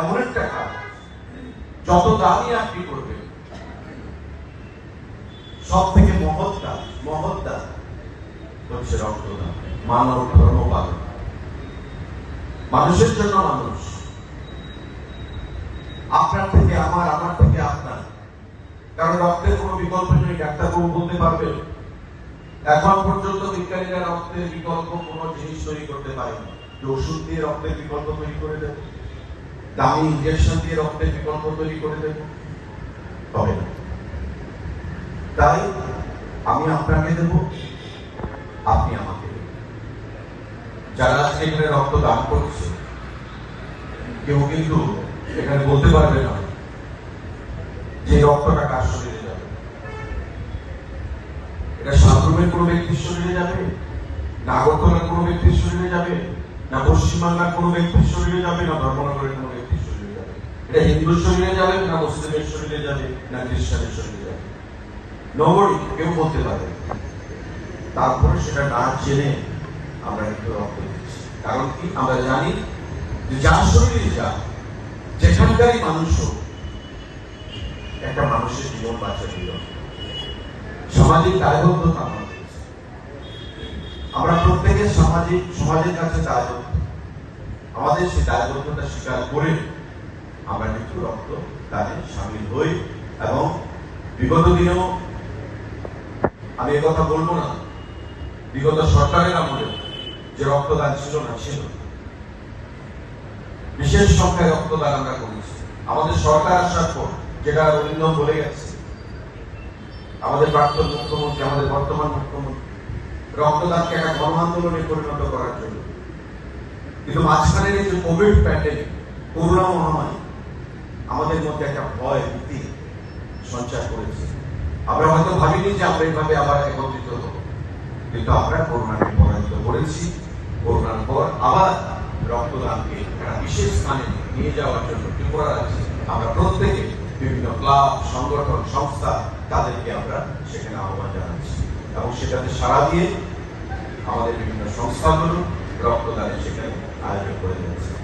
এমন একটা কাজ যত দামি আপনি করবেন সব থেকে মহৎ কাজ মহৎ দান হচ্ছে রক্তদান, মানব ধর্ম পালন। মানুষের জন্য মানুষ, আপনার থেকে আমার আমার থেকে আপনার। কারণ রক্তের কোনো বিকল্প নেই, ডাক্তারবাবু বলতে পারবে এখন পর্যন্ত বিজ্ঞানীরা রক্তের বিকল্প কোনো জিনিস তৈরি করতে পারেনি। ওষুধ দিয়ে রক্তের বিকল্প তৈরি করে দেবে। দামি ইঞ্জেকশন দিয়ে রক্তের বিকল্প তৈরি করে দেবে। হবে না। তাই আমি আপনাকে দেব, আপনি আমাকে যারা আজকে এখানে রক্ত দান করছে, কেউ কিন্তু এখানে বলতে পারবে না যে রক্তটা কার শরীরে যাবে। এটা সাবরুমের কোনো ব্যক্তির শরীরে যাবে? না আগরতলার কোনো ব্যক্তির শরীরে যাবে? না পশ্চিমবাংলার কোনো ব্যক্তির শরীরে যাবে? না ধর্মনগরের কোনো এটা হিন্দুর শরীরে যাবে না মুসলিমের শরীরে যাবে না খ্রিস্টানের শরীরে যাবে? নগরী কেউ বলতে পারে তারপরে সেটা না জেনে আমরা কিন্তু রক্ত দিচ্ছি। কারণ কি? আমরা জানি যে যার শরীরে যা, যেখানকারই মানুষ একটা মানুষের জীবন বাঁচা দিল সামাজিক দায়বদ্ধতা আমাদের আমরা প্রত্যেকের সামাজিক সমাজের কাছে দায়বদ্ধ। আমাদের সেই দায়বদ্ধতা স্বীকার করে আমরা কিন্তু রক্ত দানে সামিল হই এবং বিগত দিনেও আমি কথা বলব না। বিগত সরকারের আমলে যে রক্তদান ছিল না ছিল, বিশেষ সংখ্যায় রক্তদান আমরা করেছি। আমাদের সরকার আসার পর যেটা রবীন্দ্র বলে গেছে, আমাদের প্রাক্তন মুখ্যমন্ত্রী, আমাদের বর্তমান মুখ্যমন্ত্রী, রক্তদানকে একটা গণ আন্দোলনে পরিণত করার জন্য। কিন্তু মাঝখানের এই যে কোভিড প্যান্ডেমিক করোনা মহামারী আমাদের মধ্যে একটা ভয়, ভীতি সঞ্চার করেছে। আমরা হয়তো ভাবিনি যে আমরা এইভাবে আবার একত্রিত হব। কিন্তু আমরা করোনাকে পরাজিত করেছি। করোনার পর আবার রক্তদানকে একটা বিশেষ স্থানে নিয়ে যাওয়ার জন্য ত্রিপুরা রাজ্যে আমরা প্রত্যেকে বিভিন্ন ক্লাব, সংগঠন, সংস্থা তাদেরকে আমরা সেখানে আহ্বান জানাচ্ছি। এবং সেটাতে সাড়া দিয়ে আমাদের বিভিন্ন সংস্থাগুলো রক্তদানের সেখানে আয়োজন করে দিয়েছে